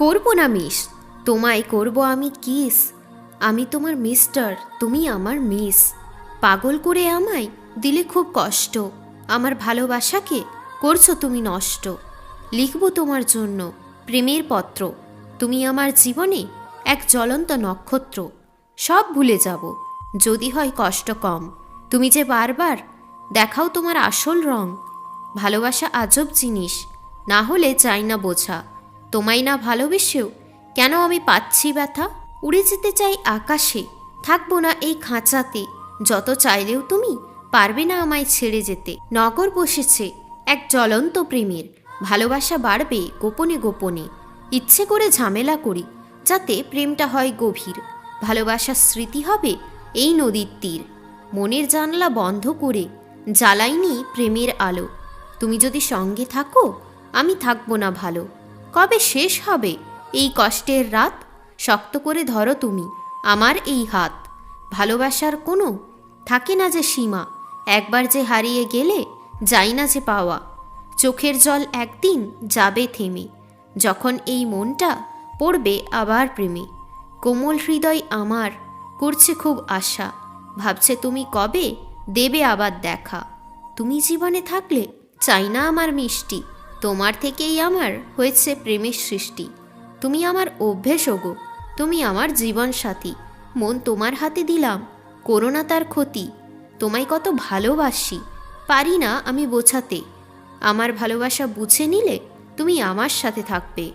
করব না মিস। তোমায় করব আমি কিস। আমি তোমার মিস্টার, তুমি আমার মিস। পাগল করে আমায় দিলে খুব কষ্ট। আমার ভালোবাসাকে করছ তুমি নষ্ট। লিখব তোমার জন্য প্রেমের পত্র। তুমি আমার জীবনে এক জ্বলন্ত নক্ষত্র। সব ভুলে যাব। যদি হয় কষ্ট কম। তুমি যে বারবার দেখাও তোমার আসল রং। ভালোবাসা আজব জিনিস। না হলে চাই না বোঝা। তোমায় না ভালোবেসেও কেন আমি পাচ্ছি ব্যথা? উড়ে যেতে চাই আকাশে, থাকব না এই খাঁচাতে। যত চাইলেও তুমি পারবে না আমায় ছেড়ে যেতে। নগর বসেছে এক জ্বলন্ত প্রেমের। ভালোবাসা বাড়বে গোপনে গোপনে। ইচ্ছে করে ঝামেলা করি, যাতে প্রেমটা হয় গভীর। ভালোবাসার স্মৃতি হবে এই নদীর তীর। মনের জানলা বন্ধ করে জ্বালাইনি প্রেমের আলো। তুমি যদি সঙ্গে থাকো, আমি থাকব না ভালো। কবে শেষ হবে? এই কষ্টের রাত? শক্ত করে ধরো তুমি, আমার এই হাত। ভালোবাসার কোনো? থাকে না যে সীমা, একবার যে হারিয়ে গেলে যাই না যে পাওয়া। চোখের জল একদিন যাবে থেমে, যখন এই মনটা পড়বে আবার প্রেমে। কোমল হৃদয় আমার, করছে খুব আশা। ভাবছে তুমি কবে দেবে আবার দেখা। তুমি জীবনে থাকলে চাই না আমার মিষ্টি। তোমার থেকেই আমার হয়েছে প্রেমের সৃষ্টি। তুমি আমার অভ্যেস ওগো, তুমি আমার জীবন সাথী মন তোমার হাতে দিলাম করোনা তার ক্ষতি। তোমায় কত ভালোবাসি, পারি না আমি বোঝাতে। আমার ভালোবাসা বুঝে নিলে তুমি আমার সাথে থাকবে।